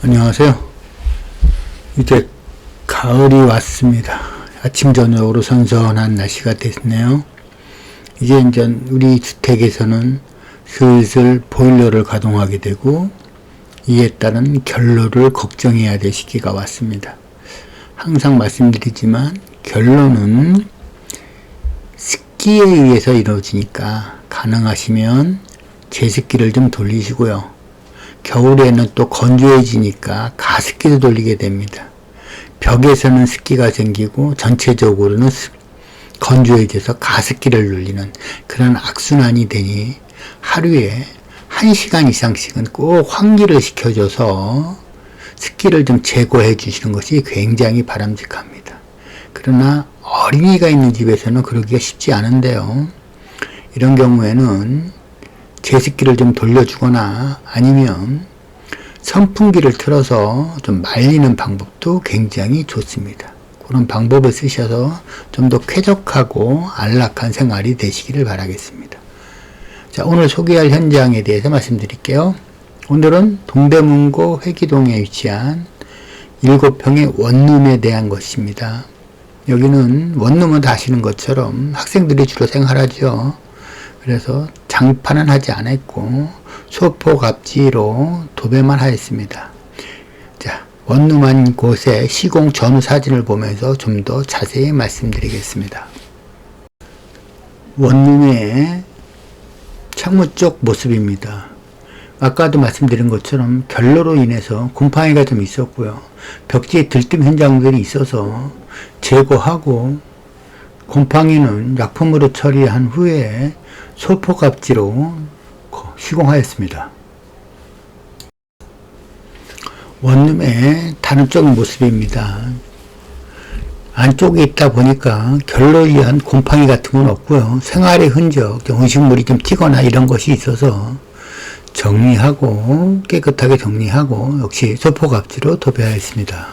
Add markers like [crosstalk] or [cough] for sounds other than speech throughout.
안녕하세요. 이제 가을이 왔습니다. 아침 저녁으로 선선한 날씨가 됐네요. 이제 이제 우리 주택에서는 슬슬 보일러를 가동하게 되고 이에 따른 결로를 걱정해야 될 시기가 왔습니다. 항상 말씀드리지만 결로는 습기에 의해서 이루어지니까 가능하시면 제습기를 좀 돌리시고요. 겨울에는 또 건조해지니까 가습기도 돌리게 됩니다. 벽에서는 습기가 생기고 전체적으로는 습- 건조해져서 가습기를 눌리는 그런 악순환이 되니 하루에 1시간 이상씩은 꼭 환기를 시켜줘서 습기를 좀 제거해 주시는 것이 굉장히 바람직합니다. 그러나 어린이가 있는 집에서는 그러기가 쉽지 않은데요. 이런 경우에는 제습기를 좀 돌려주거나 아니면 선풍기를 틀어서 좀 말리는 방법도 굉장히 좋습니다. 그런 방법을 쓰셔서 좀 더 쾌적하고 안락한 생활이 되시기를 바라겠습니다. 자, 오늘 소개할 현장에 대해서 말씀드릴게요. 오늘은 동대문구 회기동에 위치한 7평의 원룸에 대한 것입니다. 여기는 원룸은 다 아시는 것처럼 학생들이 주로 생활하죠. 그래서 장판은 하지 않았고 소포 갑지로 도배만 하였습니다. 자, 원룸한 곳의 시공 전후 사진을 보면서 좀 더 자세히 말씀드리겠습니다. 원룸의 창문 쪽 모습입니다. 아까도 말씀드린 것처럼 결로로 인해서 곰팡이가 좀 있었고요. 벽지에 들뜸 현장들이 있어서 제거하고 곰팡이는 약품으로 처리한 후에 소포갑지로 거- 시공하였습니다. 원룸의 다른 쪽 모습입니다. 안쪽에 있다 보니까 결로에 의한 곰팡이 같은 건 없고요. 생활의 흔적, 좀 음식물이 좀 튀거나 이런 것이 있어서 정리하고 깨끗하게 정리하고 역시 소포갑지로 도배하였습니다.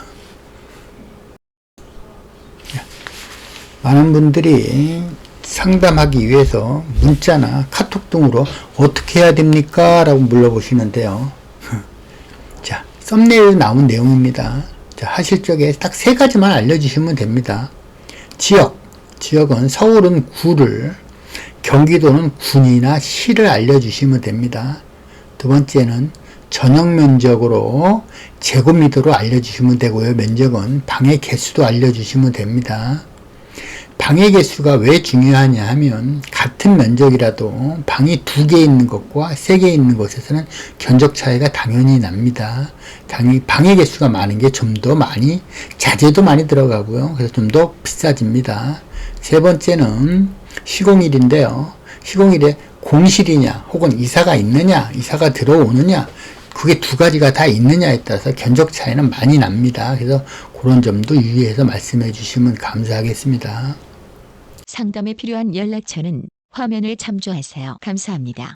많은 분들이 상담하기 위해서 문자나 카톡 등으로 어떻게 해야 됩니까? 라고 물어보시는데요. [laughs] 자, 썸네일에 나온 내용입니다. 자, 하실 적에 딱 세 가지만 알려주시면 됩니다. 지역. 지역은 서울은 구를, 경기도는 군이나 시를 알려주시면 됩니다. 두 번째는 전용 면적으로 제곱미터로 알려주시면 되고요. 면적은 방의 개수도 알려주시면 됩니다. 방의 개수가 왜 중요하냐 하면 같은 면적이라도 방이 두 개 있는 것과 세 개 있는 것에서는 견적 차이가 당연히 납니다. 당연히 방의 개수가 많은 게 좀 더 많이 자재도 많이 들어가고요. 그래서 좀 더 비싸집니다. 세 번째는 시공일인데요. 시공일에 공실이냐 혹은 이사가 있느냐 이사가 들어오느냐 그게 두 가지가 다 있느냐에 따라서 견적 차이는 많이 납니다. 그래서 그런 점도 유의해서 말씀해 주시면 감사하겠습니다. 상담에 필요한 연락처는 화면을 참조하세요. 감사합니다.